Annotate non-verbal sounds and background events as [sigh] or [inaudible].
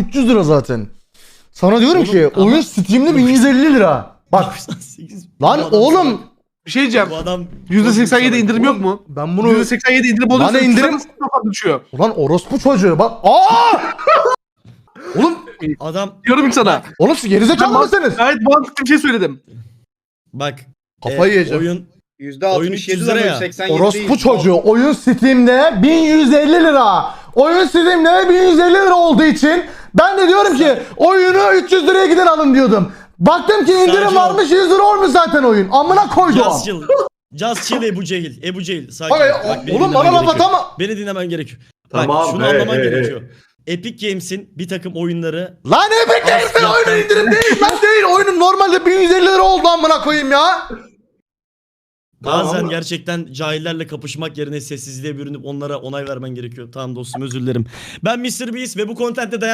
300 lira zaten. Sana diyorum Oğlum, ki ama- oyun Steam'de 1150 lira. Bak [laughs] 98. lan adam- oğlum Bir şey diyeceğim. Bu adam %87 indirim yok mu? ben bunu %87 indirim olursa Bana indirim- indirim düşüyor. ulan orospu çocuğu bak aa [laughs] Oğlum adam Diyorum sana. oğlum siz gerizekalı mısınız? Gayet mantıklı bir şey söyledim. bak Kafayı e, yiyeceğim. oyun Oyun 300 %67 lira lira ya. 87 Orospu çocuğu oyun Steam'de 1150 lira. Oyun Steam'de 1150 lira olduğu için ben de diyorum ki oyunu 300 liraya gidin alın diyordum. Baktım ki indirim ol. varmış 100 lira olmuş zaten oyun. Amına koydum. Just Chill. Just Chill Ebu Cehil. Ebu Cehil. Sakin. Bak, ol. Bak, beni oğlum bana laf gerekiyor. atama. Beni dinlemen gerekiyor. Tamam, Bak şunu hey, anlaman hey, hey. gerekiyor. Epic Games'in bir takım oyunları Lan Epic Games'in Asla. oyunu indirim değil lan [laughs] değil. Oyunun normalde 1150 lira oldu amına koyayım ya. bazen Tamam. gerçekten cahillerle kapışmak yerine sessizliğe bürünüp onlara onay vermen gerekiyor. Tamam dostum özür dilerim. Ben Mr. Beast ve bu kontente dayan